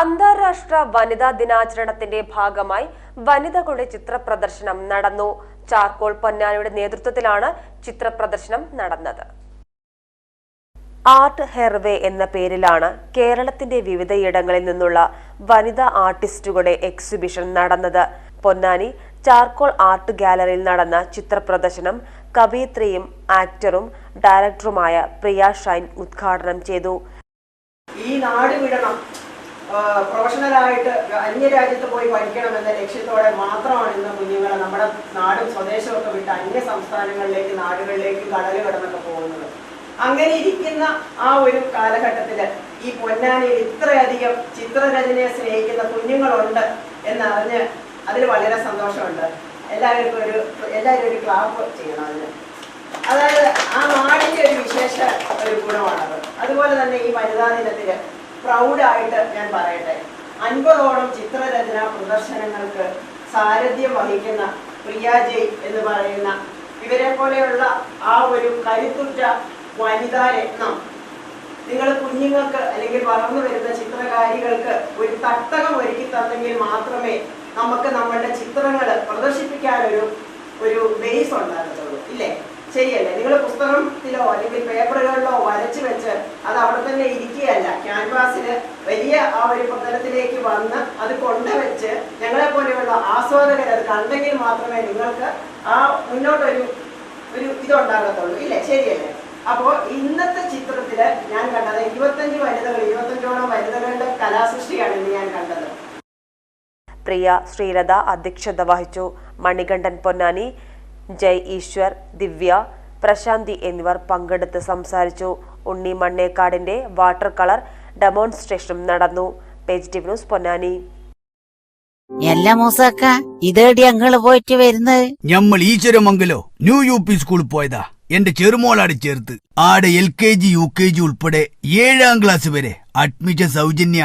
അന്താരാഷ്ട്ര വനിതാ ദിനാചരണത്തിന്റെ ഭാഗമായി വനിതകളുടെ ചിത്രപ്രദർശനം നടന്നു. ചാർക്കോൾ പൊന്നാനിയുടെ നേതൃത്വത്തിലാണ് ചിത്രപ്രദർശനം നടന്നത്. ആർട്ട് ഹെർവേ എന്ന പേരിലാണ് കേരളത്തിന്റെ വിവിധയിടങ്ങളിൽ നിന്നുള്ള വനിതാ ആർട്ടിസ്റ്റുകളുടെ എക്സിബിഷൻ നടന്നത്. പൊന്നാനി ചാർക്കോൾ ആർട്ട് ഗാലറിയിൽ നടന്ന ചിത്രപ്രദർശനം കവിയത്രിയും ആക്ടറും ഡയറക്ടറുമായ പ്രിയ ഷൈൻ ഉദ്ഘാടനം ചെയ്തു. ഈ നാട് വിടണം. പ്രൊഫഷണലായിട്ട് അന്യരാജ്യത്ത് പോയി പഠിക്കണം എന്ന ലക്ഷ്യത്തോടെ മാത്രമാണ് ഇന്ന് കുഞ്ഞുങ്ങളെ നമ്മുടെ നാടും സ്വദേശമൊക്കെ വിട്ട് അന്യ സംസ്ഥാനങ്ങളിലേക്ക് നാടുകളിലേക്ക് കടൽ കടന്നൊക്കെ പോകുന്നത്. അങ്ങനെ ഇരിക്കുന്ന ആ ഒരു കാലഘട്ടത്തിൽ ഈ പൊന്നാനിയിൽ ഇത്രയധികം ചിത്രരചനയെ സ്നേഹിക്കുന്ന കുഞ്ഞുങ്ങളുണ്ട് എന്നറിഞ്ഞ് അതിൽ വളരെ സന്തോഷമുണ്ട്. എല്ലാവർക്കും ഒരു എല്ലാവരും ഒരു ക്ലാപ്പ് ചെയ്യണം അതിന് അതായത് ആ നാടിന്റെ ഒരു വിശേഷ ഒരു ഗുണമാണത്. അതുപോലെ തന്നെ ഈ വനിതാ ദിനത്തിൽ പ്രൗഡായിട്ട് ഞാൻ പറയട്ടെ. അൻപതോളം ചിത്രരചന പ്രദർശനങ്ങൾക്ക് സാരഥ്യം വഹിക്കുന്ന പ്രിയ ജയ് എന്ന് പറയുന്ന ഇവരെ പോലെയുള്ള ആ ഒരു കരുത്തുറ്റ വനിതാ രത്നം. നിങ്ങൾ കുഞ്ഞുങ്ങൾക്ക് അല്ലെങ്കിൽ വളർന്നു വരുന്ന ചിത്രകാരികൾക്ക് ഒരു തട്ടകം ഒരുക്കി തന്നെങ്കിൽ മാത്രമേ നമുക്ക് നമ്മളുടെ ചിത്രങ്ങൾ പ്രദർശിപ്പിക്കാനൊരു ഒരു ബേസ് ഉണ്ടാകത്തുള്ളൂ. ഇല്ലേ? ശരിയല്ലേ നിങ്ങൾ പുസ്തകത്തിലോ അല്ലെങ്കിൽ പേപ്പറുകളിലോ വരച്ചു വെച്ച് അത് അവിടെ തന്നെ ഇരിക്കുകയല്ല. ക്യാൻവാസിൽ വലിയ ആ ഒരു പ്രതലത്തിലേക്ക് വന്ന് അത് കൊണ്ടുവച്ച് ഞങ്ങളെ പോലെയുള്ള ആസ്വാദകർ അത് കണ്ടെങ്കിൽ മാത്രമേ നിങ്ങൾക്ക് ആ മുന്നോട്ടൊരു ഒരു ഇതുണ്ടാകത്തുള്ളൂ. ഇല്ലേ? ശരിയല്ലേ? അപ്പോൾ ഇന്നത്തെ ചിത്രത്തിൽ ഞാൻ കണ്ടത് ഇരുപത്തഞ്ച് വനിതകൾ ഇരുപത്തഞ്ചോളം വനിതകളുടെ കലാസൃഷ്ടിയാണ് ഇന്ന് ഞാൻ കണ്ടത്. പ്രിയ ശ്രീലത അധ്യക്ഷത വഹിച്ചു മണികണ്ഠൻ പൊന്നാനി ജയ് ഈശ്വർ ദിവ്യ പ്രശാന്തി എന്നിവർ പങ്കെടുത്ത് സംസാരിച്ചു. ഉണ്ണി മണ്ണേക്കാടിന്റെ വാട്ടർ കളർ ഡെമോൺസ്ട്രേഷനും നടന്നു. Page T news Ponnani. എല്ലാ മൂസക്ക ഇതേടി ഞങ്ങൾ പോയിട്ട് വരുന്നത് ഞമ്മൾ ഈശ്വരമംഗലോ ന്യൂ യു പി സ്കൂളിൽ പോയതാ. എന്റെ ചെറുമോളാട് ചേർത്ത്. ആടെ L K G U K G ഉൾപ്പെടെ ഏഴാം ക്ലാസ് വരെ അഡ്മിഷൻ സൗജന്യ